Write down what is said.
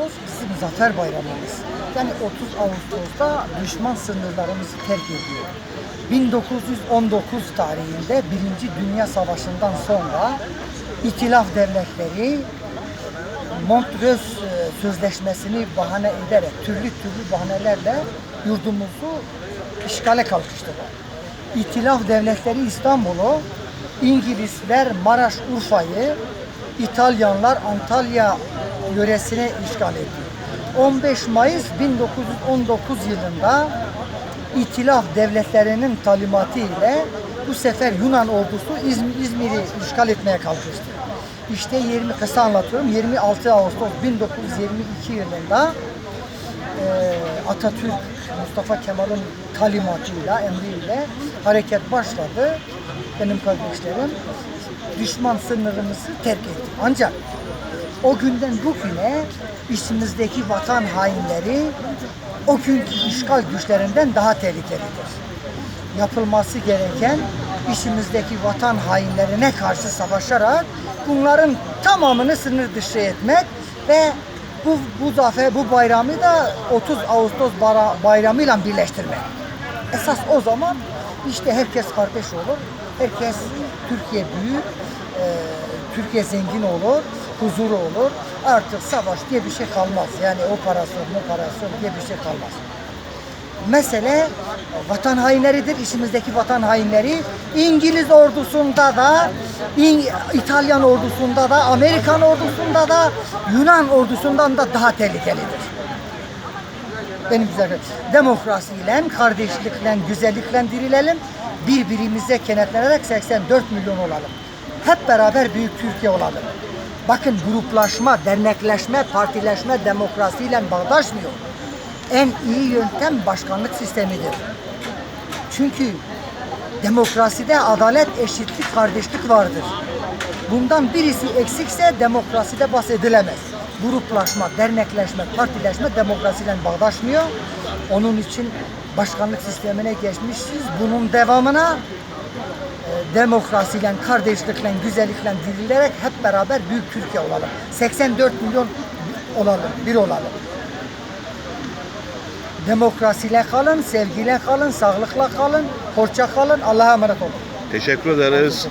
Bizim Zafer Bayramımız. Yani 30 Ağustos'ta düşman sınırlarımızı terk ediyor. 1919 tarihinde Birinci Dünya Savaşı'ndan sonra İtilaf devletleri Montreux e, Sözleşmesi'ni bahane ederek türlü türlü bahanelerle yurdumuzu işgale kalkıştılar. İtilaf devletleri İstanbul'u, İngilizler Maraş Urfa'yı, İtalyanlar Antalya yöresine işgal ediyor. 15 Mayıs 1919 yılında İtilaf devletlerinin talimatı ile bu sefer Yunan ordusu İzmir, İzmir'i işgal etmeye kalkıştı. İşte 20 kısa anlatıyorum. 26 Ağustos 1922 yılında e, Atatürk Mustafa Kemal'in talimatıyla, emriyle hareket başladı. Benim kardeşlerim düşman sınırımızı terk etti. Ancak o günden bugüne içimizdeki vatan hainleri o günkü işgal güçlerinden daha tehlikelidir. Yapılması gereken işimizdeki vatan hainlerine karşı savaşarak bunların tamamını sınır dışı etmek ve bu, bu zafer, bu bayramı da 30 Ağustos bayramıyla birleştirmek. Esas o zaman işte herkes kardeş olur, herkes Türkiye büyür, e, Türkiye zengin olur, huzuru olur. Artık savaş diye bir şey kalmaz. Yani operasyon, operasyon diye bir şey kalmaz. Mesele vatan hainleridir. İçimizdeki vatan hainleri İngiliz ordusunda da, İtalyan ordusunda da, Amerikan ordusunda da, Yunan ordusundan da daha tehlikelidir. Benim güzel. Demokrasiyle, kardeşlikle, güzellikle dirilelim. Birbirimize kenetlenerek 84 milyon olalım. Hep beraber büyük Türkiye olalım. Bakın gruplaşma, dernekleşme, partileşme demokrasiyle bağdaşmıyor. En iyi yöntem başkanlık sistemidir. Çünkü demokraside adalet, eşitlik, kardeşlik vardır. Bundan birisi eksikse demokraside bahsedilemez. Gruplaşma, dernekleşme, partileşme demokrasiyle bağdaşmıyor. Onun için başkanlık sistemine geçmişiz. Bunun devamına e, demokrasiyle, kardeşlikle, güzellikle dirilerek hep beraber büyük Türkiye olalım. 84 milyon olalım, bir olalım. Demokrasiyle kalın, sevgiyle kalın, sağlıkla kalın, hoşça kalın, Allah'a emanet olun. Teşekkür ederiz.